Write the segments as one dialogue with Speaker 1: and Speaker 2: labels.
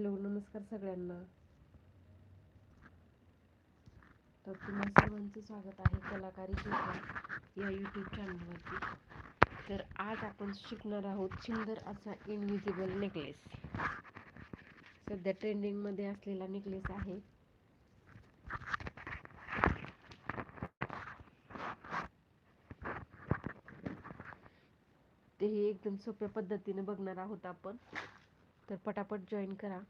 Speaker 1: Hello नमस्कार सगळ्यांना. तर तुम्हा सर्वांचं स्वागत आहे कलाकारी शिकवा या यूट्यूब चॅनलवरती तर आज आपण शिकणार आहोत सुंदर असा इनविजिबल नेकलेस सध्या ट्रेंडिंगमध्ये असलेला नेकलेस आहे. तेही एकदम सोप्या पद्धतीने बघणार आहोत आपण. तर पटापट जॉईन करा.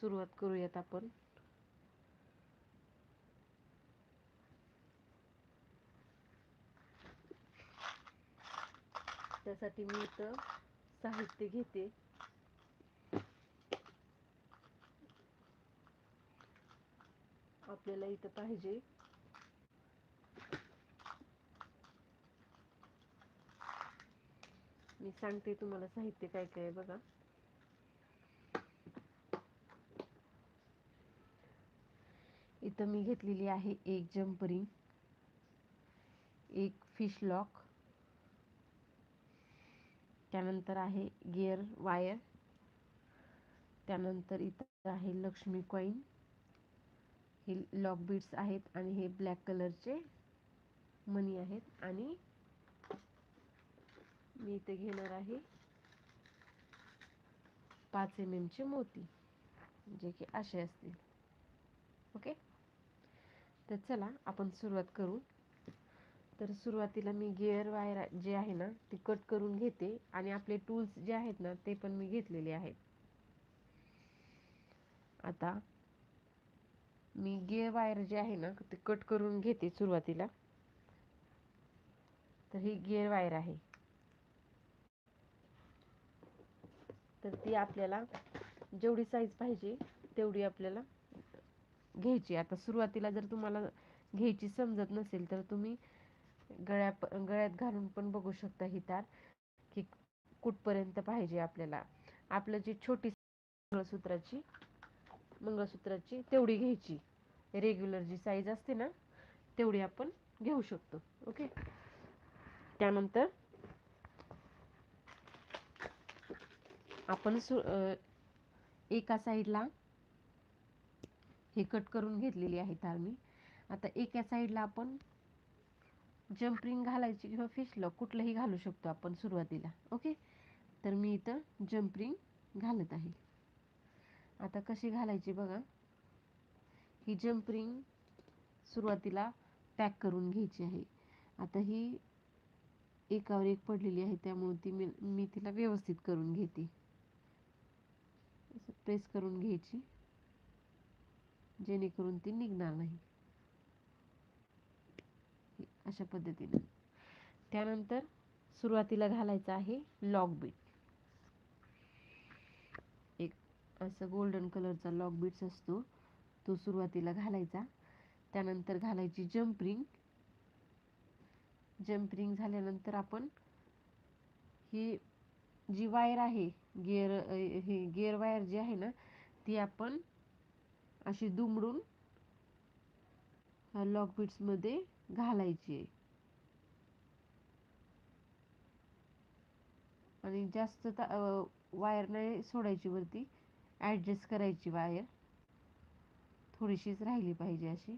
Speaker 1: सुरुवात करूयात आपण. त्यासाठी मी इथं साहित्य घेते. आपल्याला इथं पाहिजे. मी सांगते तुम्हाला साहित्य काय काय बघा. इथं मी घेतलेली आहे एक जम्प रिंग एक फिश लॉक त्यानंतर आहे गिअर वायर त्यानंतर इथं आहे लक्ष्मी कॉईन हे लॉक बीट्स आहेत आणि हे ब्लॅक कलरचे मनी आहेत आणि मी इथे घेणार आहे पाच एम एमचे मोती जे की असे असतील. ओके? तर चला आपण सुरुवात करू. तर सुरुवातीला मी गिअर वायर जे आहे ना ते कट करून घेते आणि आपले टूल्स जे आहेत ना ते पण मी घेतलेले आहेत. आता मी गिअर वायर जे आहे ना ते कट करून घेते सुरुवातीला. तर ही गिअर वायर आहे. तर ती आपल्याला जेवढी साईज पाहिजे तेवढी आपल्याला घ्यायची. आता सुरुवातीला जर तुम्हाला घ्यायची समजत नसेल तर तुम्ही गळ्या गळ्यात घालून पण बघू शकता ही तार की कुठपर्यंत पाहिजे आपल्याला. आपलं जी छोटी मंगळसूत्राची मंगळसूत्राची तेवढी घ्यायची. रेग्युलर जी साईज असते ना तेवढी आपण घेऊ शकतो. ओके त्यानंतर आपण सु एका साईडला हे कट करून घेतलेली आहे तार मी आता एका साईडला आपण जम्परिंग घालायची किंवा फिश लॉक कुठलंही घालू शकतो आपण सुरुवातीला. ओके तर मी इथं जम्परिंग घालत आहे. आता कशी घालायची बघा. ही जम्परिंग सुरुवातीला पॅक करून घ्यायची आहे. आता ही एकावर एक पडलेली आहे त्यामुळे ती मी मी तिला व्यवस्थित करून घेते. प्रेस करून घ्यायची. जेणेकरून ती निघणार नाही. अशा पद्धतीने. त्यानंतर सुरुवातीला घालायचं आहे लॉक बीट. एक असं गोल्डन कलरचा लॉक बीट्स असतो तो सुरुवातीला घालायचा. त्यानंतर घालायची जम्परिंग जम्परिंग झाल्यानंतर आपण ही जी वायर आहे गिअर हे गिअर वायर जी आहे ना ती आपण अशी दुमडून लॉक बीट्समध्ये घालायची आहे. आणि जास्त वायर नाही सोडायची वरती. ॲडजस्ट करायची वायर थोडीशीच राहिली पाहिजे अशी.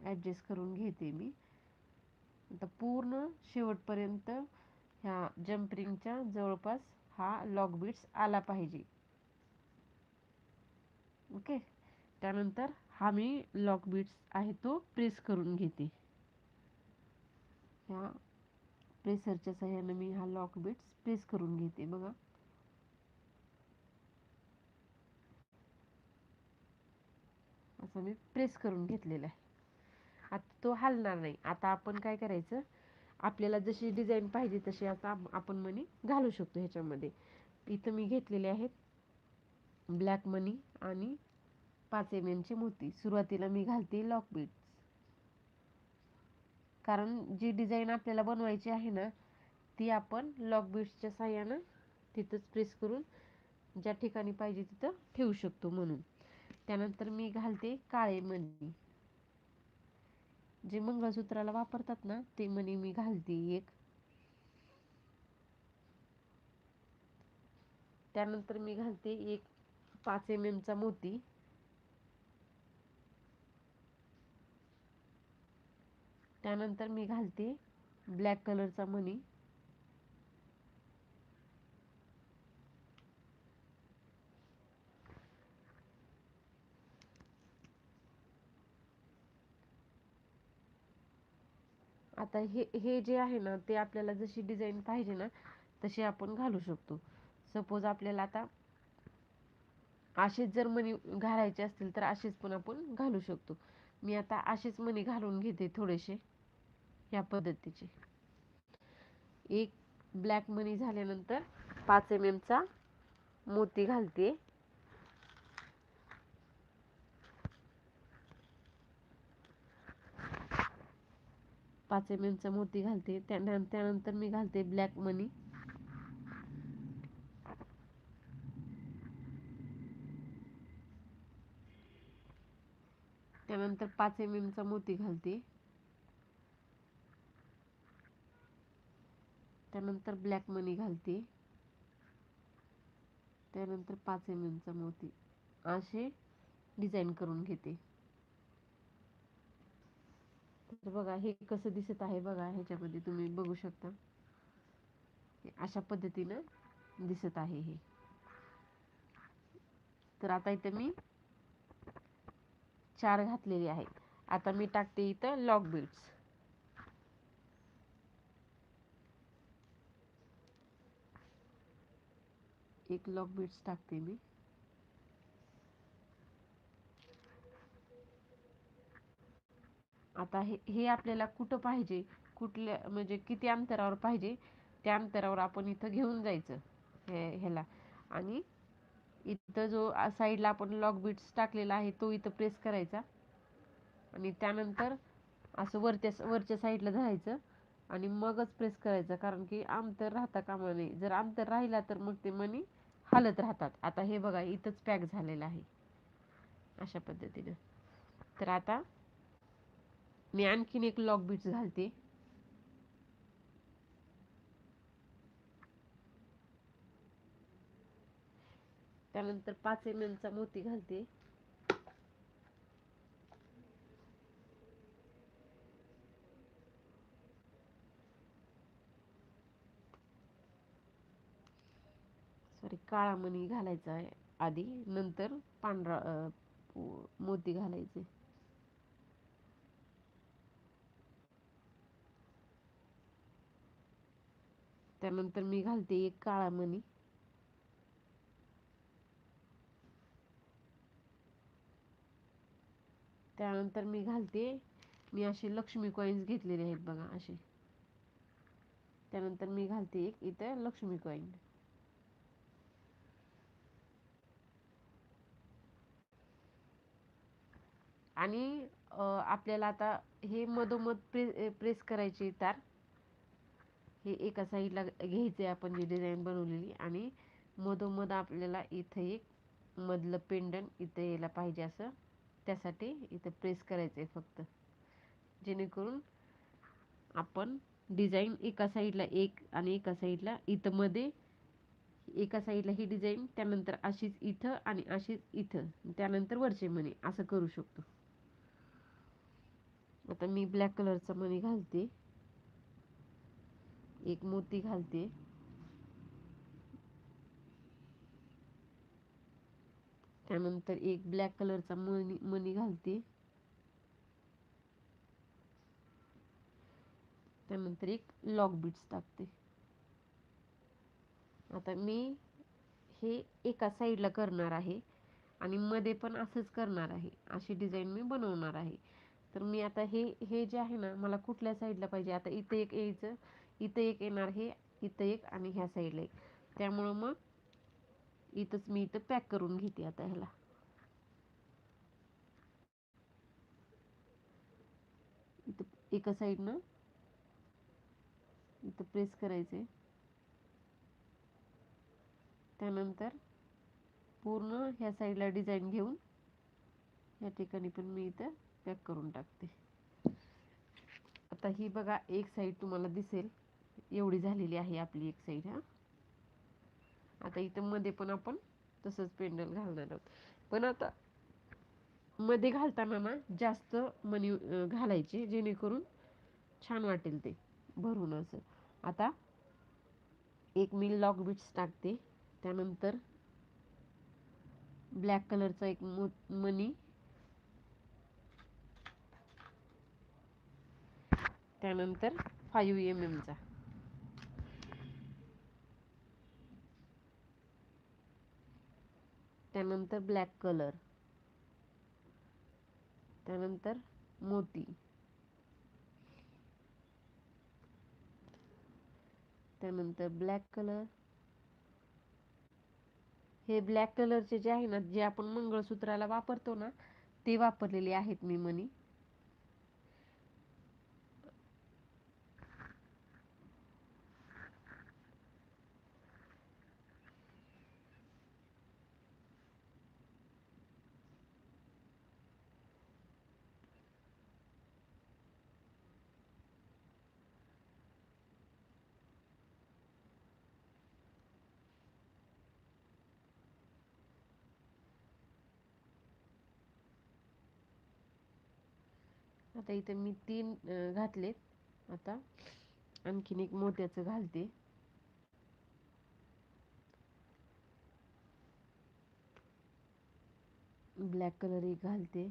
Speaker 1: ॲडजस्ट करून घेते मी. आता पूर्ण शेवटपर्यंत ह्या जम्परिंगच्या जवळपास हा लॉक बीट्स आला पाहिजे. ओके? त्यानंतर हा मी लॉक बीट्स आहे तो प्रेस करून घेते. ह्या प्रेसरच्या सहाय्याने मी हा लॉक बीट्स प्रेस करून घेते बघा. असं मी प्रेस करून घेतलेला आहे. आता तो हलणार नाही. आता आपण काय करायचं? आपल्याला जशी डिझाईन पाहिजे तशी आता आपण मनी घालू शकतो ह्याच्यामध्ये. इथं मी घेतलेले आहेत ब्लॅक मनी आणि पाच एम एमची मोती. सुरुवातीला मी घालते लॉक बीट्स. कारण जी डिझाईन आपल्याला बनवायची आहे ना ती आपण लॉक बीट्सच्या साह्यानं तिथंच प्रेस करून ज्या ठिकाणी पाहिजे तिथं ठेवू शकतो म्हणून. त्यानंतर मी घालते काळे मणी जे मंगळसूत्राला वापरतात ना ते मणी मी घालते एक. त्यानंतर मी घालते एक पाच एम एमचा मोती. त्यानंतर मी घालते ब्लॅक कलरचा मणी. आता हे हे जे आहे ना ते आपल्याला जशी डिझाईन पाहिजे ना तशी आपण घालू शकतो. सपोज आपल्याला आता असेच जर मणी घालायचे असतील तर असेच पण आपण घालू शकतो. मी आता असेच मणी घालून घेते थोडेसे या पद्धतीचे. एक ब्लॅक मनी झाल्यानंतर पाच एम एमचा मोती घालते. पाच एम एमचा मोती घालते. त्यानंतर मी घालते ब्लॅक मनी त्यानंतर पाच एम एमचा मोती घालते. त्यानंतर ब्लॅक मनी घालते. त्यानंतर पाच एम एमचा मोती. असे डिझाईन करून घेते. तर बघा हे कसं दिसत आहे बघा ह्याच्यामध्ये तुम्ही बघू शकता. अशा पद्धतीनं दिसत आहे हे. तर आता इथं मी चार घातलेली आहेत. आता मी टाकते इथं लॉक बीट्स एक लॉक बीट्स टाकते मी. आता हे हे आपल्याला कुठं पाहिजे? कुठल्या म्हणजे किती अंतरावर पाहिजे? त्या अंतरावर आपण इथं घेऊन जायचं. हे ह्याला. आणि इथं जो साईडला आपण लॉक बीट्स टाकलेला आहे तो इथं प्रेस करायचा. आणि त्यानंतर असं वरच्या वरच्या साईडला धरायचं. आणि मगच प्रेस करायचं कारण की आमतर राहता कामा नये. जर आमतर राहिला तर मग ते मनी हालत राहतात. आता हे बघा इथंच पॅक झालेलं आहे. अशा पद्धतीनं. तर आता मी आणखीन एक लॉक बीट्स घालते. त्यानंतर पाच एम एमचा मोती घालते. सॉरी काळा मणी घालायचा आहे आधी. नंतर पांढरा मोती घालायचे. त्यानंतर मी घालते एक काळा मणी. त्यानंतर मी घालते. मी असे लक्ष्मी कॉईन्स घेतलेले आहेत बघा असे. त्यानंतर मी घालते एक इथं लक्ष्मी कॉईन आणि आपल्याला आता हे मधोमध प्रे प्रेस करायचे तार. हे एका साईडला घ्यायचे आपण जी डिझाईन बनवलेली. आणि मधोमध आपल्याला इथं एक मधलं पेंडन इथं यायला पाहिजे असं. त्यासाठी इथं प्रेस करायचं आहे फक्त. जेणेकरून आपण डिझाईन एका साईडला एक आणि एका साईडला इथं मध्ये एका साईडला ही डिझाईन त्यानंतर अशीच इथं आणि अशीच इथं त्यानंतर वरचे मणी असं करू शकतो. आता मी ब्लॅक कलरचा मणी घालते. एक मोती घालते. त्यानंतर एक ब्लॅक कलरचा मनी मनी घालते. त्यानंतर एक लॉक बीट्स टाकते. आता मी हे एका साईडला करणार आहे आणि मध्ये पण असंच करणार आहे. अशी डिझाईन मी बनवणार आहे. तर मी आता हे हे जे आहे ना मला कुठल्या साईडला पाहिजे? आता इथं एक यायचं इथं एक येणार हे इथं एक आणि ह्या साईडला एक. त्यामुळं मग इथंच मी इथं पॅक करून घेते आता ह्याला. इथं एका साईडनं इथं प्रेस करायचे त्यानंतर पूर्ण ह्या साईडला डिझाईन घेऊन या ठिकाणी पण मी इथं पॅक करून टाकते. आता ही बघा एक साईड तुम्हाला दिसेल. एवढी झालेली आहे आपली एक साईड हा. आता इथं मध्ये पण आपण तसंच पेंडल घालणार आहोत. पण आता मध्ये घालताना ना जास्त मनी घालायचे जेणेकरून छान वाटेल ते भरून असं. आता एक मी लॉक बिट्स टाकते. त्यानंतर ब्लॅक कलरचा एक मनी. त्यानंतर फाईव्ह एम एमचा त्यानंतर ब्लॅक कलर त्यानंतर मोती. त्यानंतर ब्लॅक कलर हे ब्लॅक कलरचे जे आहे ना जे आपण मंगळसूत्राला वापरतो ना ते वापरलेले आहेत मी मनी. आता इथं मी तीन घातलेत. आता आणखीन एक मोत्याचं घालते. ब्लॅक कलर एक घालते.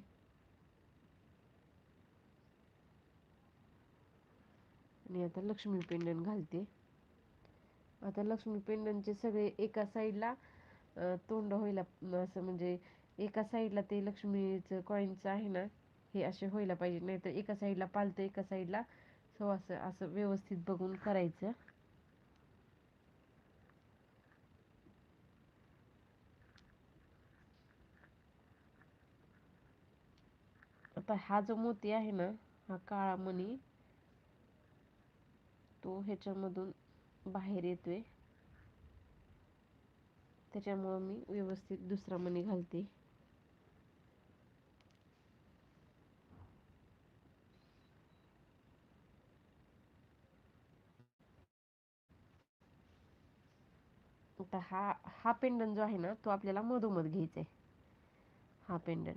Speaker 1: आणि आता लक्ष्मी पेंडन घालते. आता लक्ष्मी पेंडनचे सगळे एका साईडला तोंड होईल असं म्हणजे एका साईडला ते लक्ष्मीचं कॉईनचं आहे ना हे असे व्हायला पाहिजे नाहीतर एका साईडला पालतं एका साईडला सो असं असं व्यवस्थित बघून करायचं. आता हा जो मोती आहे ना हा काळा मणी तो ह्याच्यामधून बाहेर येतोय. त्याच्यामुळं मी व्यवस्थित दुसरा मणी घालते. आता हा हा पेंडन जो आहे ना तो आपल्याला मधोमध घ्यायचा आहे हा पेंडन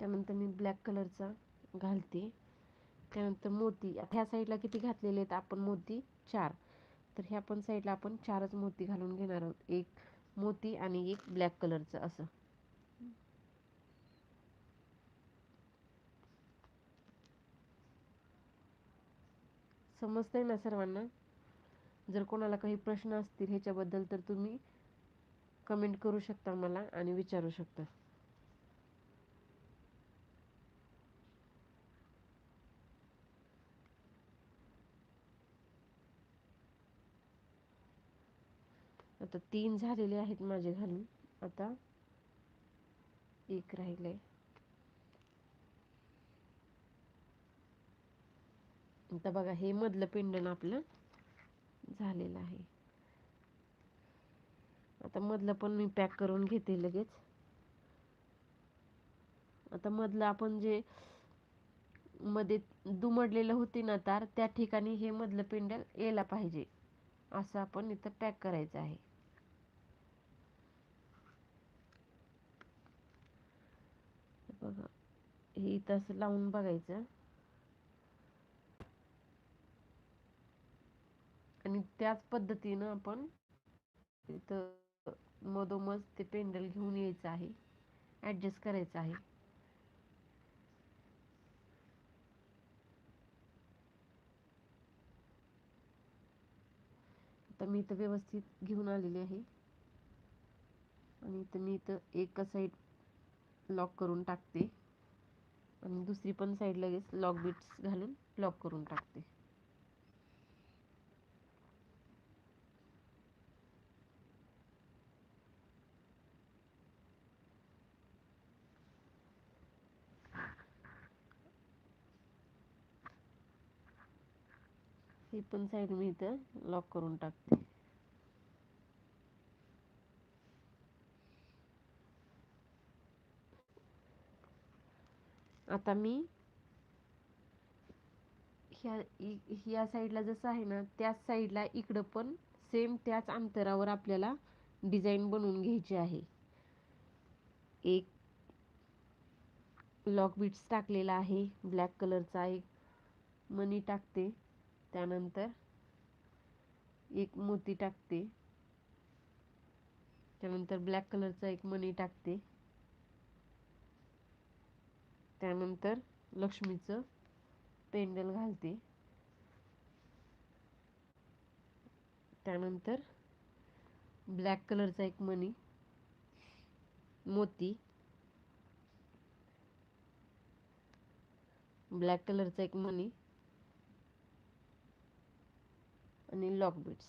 Speaker 1: त्यानंतर मी ब्लॅक कलरचा घालते. त्यानंतर मोती. ह्या साईडला किती घातलेले आहेत? आपण मोती चार. तर ह्या पण साईडला आपण चारच मोती घालून घेणार आहोत. एक मोती आणि एक ब्लॅक कलरचं असं. समजतंय ना सर्वांना? जर कोणाला काही प्रश्न असतील ह्याच्याबद्दल तर तुम्ही कमेंट करू शकता मला आणि विचारू शकता. आता तीन झालेले आहेत माझे घालून. आता एक राहिले आता बघा हे मधलं पिंडण आपलं झालेलं आहे. आता मधलं पण मी पॅक करून घेते लगेच. आता मधलं आपण जे मध्ये दुमडलेलं होती ना तार त्या ठिकाणी हे मधलं पिंडल यायला पाहिजे. असं आपण इथं पॅक करायचं आहे. बघा हे इथं असं लावून बघायचं. आणि त्याच पद्धतीनं आपण इथं मधोमध ते पेंडल घेऊन यायचं आहे. ॲडजस्ट करायचं आहे. आता मी इथं व्यवस्थित घेऊन आलेली आहे. आणि इथं मी इथं एक साईड लॉक करून टाकते. आणि दुसरी पण साईड लगेच लॉक बिट्स घालून लॉक करून टाकते. ही पण साईड मी इथं लॉक करून टाकते. आता मी ह्या ह्या साईडला जसं आहे ना त्याच साईडला इकडं पण सेम त्याच अंतरावर आपल्याला डिझाईन बनवून घ्यायची आहे. एक लॉक बीट्स टाकलेला आहे ब्लॅक कलरचा एक मनी टाकते. त्यानंतर एक मोती टाकते. त्यानंतर ब्लॅक कलरचा एक मणी टाकते. त्यानंतर लक्ष्मीचं पेंडल घालते. त्यानंतर ब्लॅक कलरचा एक मणी मोती ब्लॅक कलरचा एक मणी आणि लॉक बीट्स.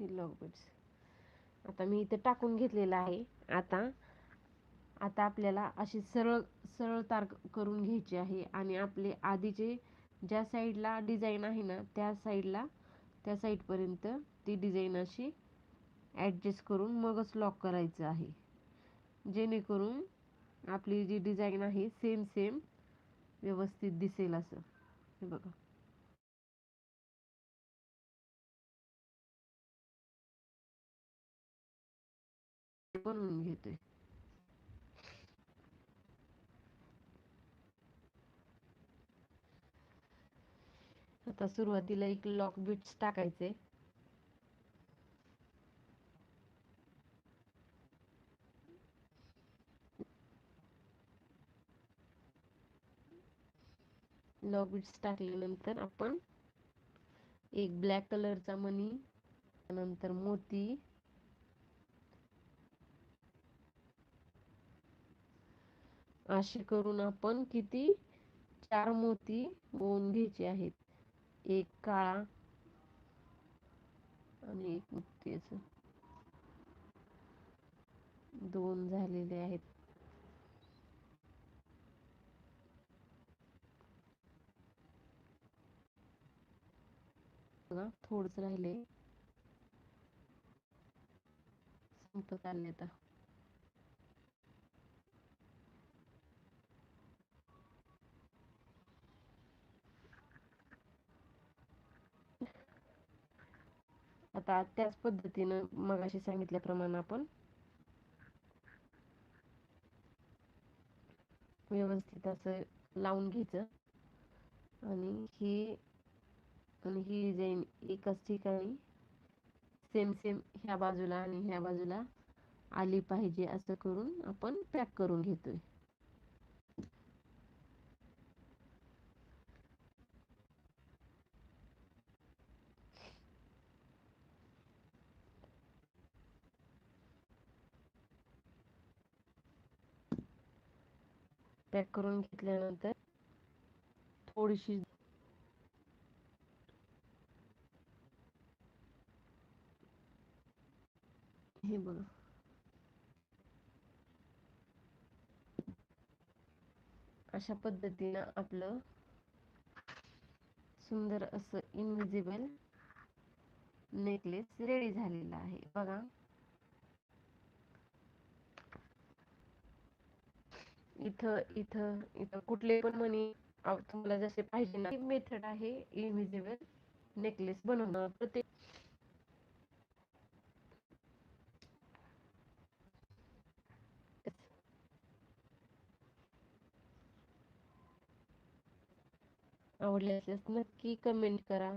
Speaker 1: Lock beats. आता मी इथे टाकून घेतलेलं आहे. आता आता आपल्याला अशी सरळ सरळ तार करून घ्यायची आहे आणि आपले आधीचे ज्या साईडला डिझाईन आहे ना त्या साईडला त्या साईडपर्यंत ती डिझाईन अशी ॲडजस्ट करून मगच लॉक करायचं आहे. जेणेकरून आपली जी डिझाईन आहे सेम सेम व्यवस्थित दिसेल असं. हे बघा. बनवून घेतोय. आता सुरुवातीला एक लॉक बिट्स टाकायचे. लॉक बिट्स टाकल्यानंतर आपण एक ब्लॅक कलरचा मनी नंतर मोती असे करून आपण किती? चार मोती गोवून घ्यायचे आहेत. एक काळा आणि एक मोतीच दोन झालेले आहेत. बघा थोडंच राहिले संपत चालले आता. आता त्याच पद्धतीनं मगाशी सांगितल्याप्रमाणे आपण व्यवस्थित असं लावून घ्यायचं. आणि ही आणि ही डिझाईन एकाच ठिकाणी सेम सेम ह्या बाजूला आणि ह्या बाजूला आली पाहिजे असं करून आपण पॅक करून घेतोय. पॅक करून घेतल्यानंतर थोडीशी हे बघा. अशा पद्धतीनं आपलं सुंदर असं इनविजिबल नेकलेस रेडी झालेला आहे. बघा. इथं इथं इथं कुठले पण मनी तुम्हाला जसे पाहिजे ना मेथड आहे इनविजिबल नेकलेस बनवणं. प्रत्येक आवडले असल्यास नक्की कमेंट करा.